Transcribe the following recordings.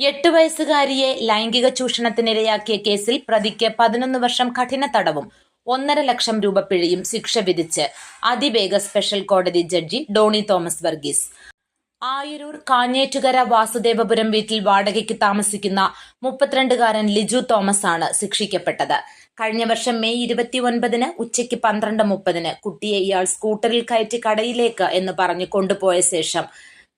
എട്ട് വയസ്സുകാരിയെ ലൈംഗിക ചൂഷണത്തിനിരയാക്കിയ കേസിൽ പ്രതിക്ക് പതിനൊന്ന് വർഷം കഠിന തടവും ഒന്നര ലക്ഷം രൂപ പിഴയും ശിക്ഷ വിധിച്ച് അതിവേഗ സ്പെഷ്യൽ കോടതി ജഡ്ജി ഡോണി തോമസ് വർഗീസ്. ആയിരൂർ കാഞ്ഞേറ്റുകര വാസുദേവപുരം വീട്ടിൽ വാടകയ്ക്ക് താമസിക്കുന്ന മുപ്പത്തിരണ്ടുകാരൻ ലിജു തോമസ് ആണ് ശിക്ഷിക്കപ്പെട്ടത്. കഴിഞ്ഞ വർഷം മെയ് ഇരുപത്തി ഒൻപതിന് ഉച്ചയ്ക്ക് പന്ത്രണ്ട് മുപ്പതിന് കുട്ടിയെ ഇയാൾ സ്കൂട്ടറിൽ കയറ്റി കടയിലേക്ക് എന്ന് പറഞ്ഞ് കൊണ്ടുപോയ ശേഷം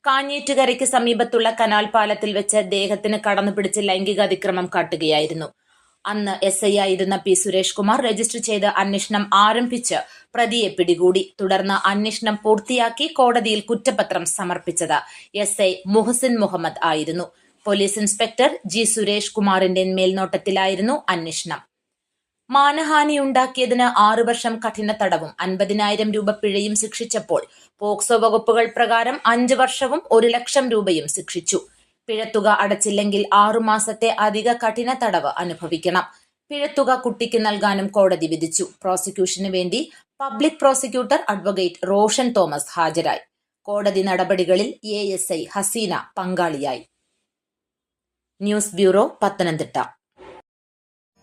കാഞ്ഞേറ്റുകരയ്ക്ക് സമീപത്തുള്ള കനാൽ പാലത്തിൽ വെച്ച് ദേഹത്തിന് കടന്നുപിടിച്ച് ലൈംഗിക അതിക്രമം കാട്ടുകയായിരുന്നു. അന്ന് എസ് ഐ ആയിരുന്ന പി സുരേഷ് കുമാർ രജിസ്റ്റർ ചെയ്ത് അന്വേഷണം ആരംഭിച്ച് പ്രതിയെ പിടികൂടി. തുടർന്ന് അന്വേഷണം പൂർത്തിയാക്കി കോടതിയിൽ കുറ്റപത്രം സമർപ്പിച്ചത് എസ് ഐ മുഹസിൻ മുഹമ്മദ് ആയിരുന്നു. പോലീസ് ഇൻസ്പെക്ടർ ജി സുരേഷ് കുമാറിന്റെ മേൽനോട്ടത്തിലായിരുന്നു അന്വേഷണം. മാനഹാനിയുണ്ടാക്കിയതിന് ആറു വർഷം കഠിന തടവും. അൻപതിനായിരം രൂപ പിഴയും ശിക്ഷിച്ചപ്പോൾ പോക്സോ വകുപ്പുകൾ പ്രകാരം അഞ്ചു വർഷവും ഒരു ലക്ഷം രൂപയും ശിക്ഷിച്ചു. പിഴത്തുക അടച്ചില്ലെങ്കിൽ ആറുമാസത്തെ അധിക കഠിന തടവ് അനുഭവിക്കണം. പിഴത്തുക കുട്ടിക്ക് നൽകാനും കോടതി വിധിച്ചു. പ്രോസിക്യൂഷന് വേണ്ടി public prosecutor advocate Roshan Thomas ഹാജരായി. കോടതി നടപടികളിൽ എ എസ് ഐ ഹസീന പങ്കാളിയായി. News bureau Pathanamthitta.